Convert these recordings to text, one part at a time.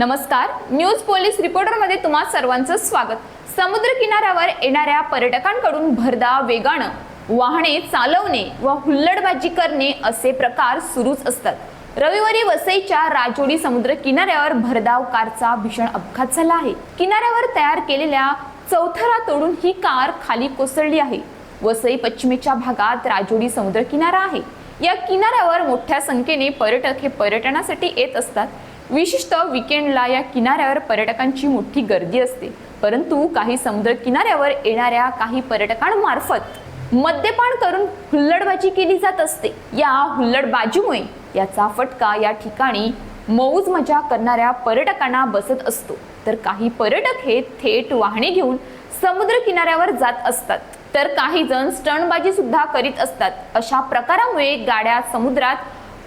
नमस्कार. News police रिपोर्टरमध्ये तुम्हा सर्वांचं स्वागत. समुद्र किनाऱ्यावर येणाऱ्या पर्यटकांकडून भरधाव वेगानं वाहने चालवणे व हुल्लडबाजी करणे असे प्रकार सुरूच असतात. रविवारी वसईच्या राजोडी समुद्र किनाऱ्यावर भरधाव कारचा भीषण अपघात झाला आहे. किनाऱ्यावर तयार केलेल्या चौथरा तोडून ही कार खाली कोसळली आहे. वसई पश्चिमेच्या भागात राजोडी समुद्र किनारा आहे. या किनाऱ्यावर मोठ्या संख्येने पर्यटक हे पर्यटनासाठी येत असतात. विशिष्ट विकेंडला या किनाऱ्यावर पर्यटकांची मोठी गर्दी असते. परंतु काही समुद्र किनाऱ्यावर येणाऱ्या काही पर्यटकांमार्फत मद्यपान करून हुल्लडबाजी केली जात असते. या हुल्लडबाजीमुळे याचा फटका या ठिकाणी मौज मजा करणाऱ्या पर्यटकांना बसत असतो. तर काही पर्यटक हे थेट वाहने घेऊन समुद्र किनाऱ्यावर जात असतात. तर काही जण स्टंटबाजी सुद्धा करीत असतात. अशा प्रकारामुळे गाड्या समुद्रात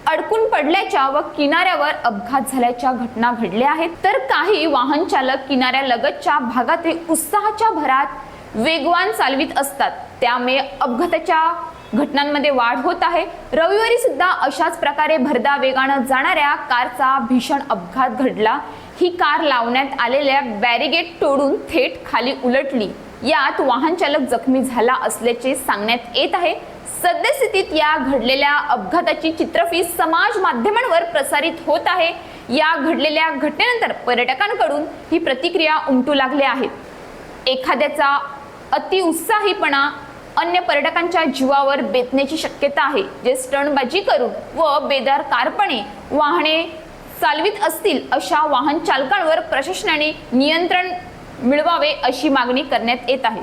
अडकून पडल्याच्या व किनाऱ्यावर अपघात झाल्याच्या घटना घडल्या आहेत. तर काही वाहन चालक किनाऱ्यालगतच्या भागातही उत्साहाच्या भरात वेगवान चालवित असतात. त्यामुळे अपघाताच्या घटनांमध्ये वाढ होत आहे. रविवारी सुद्धा अशाच प्रकारे भरदा वेगानं जाणाऱ्या कारचा भीषण अपघात घडला. ही कार लावण्यात आलेल्या बॅरिगेट तोडून थेट खाली उलटली. यात वाहन चालक जखमी झाला असल्याचे सांगण्यात येत आहे. सद्यस्थितीत या घडलेल्या अपघाताची चित्रफीत समाज माध्यमांवर प्रसारित होत आहे. या घडलेल्या घटनेनंतर पर्यटकांकडून ही प्रतिक्रिया उमटू लागल्या आहेत एखाद्याचा अतिउत्साहीपणा अन्य पर्यटकांच्या जीवावर बेतण्याची शक्यता आहे. जे स्टणबाजी करून व बेदारकारपणे वाहने चालवित असतील अशा वाहन चालकांवर प्रशासनाने नियंत्रण मिळवावे अशी मागणी करण्यात येत आहे.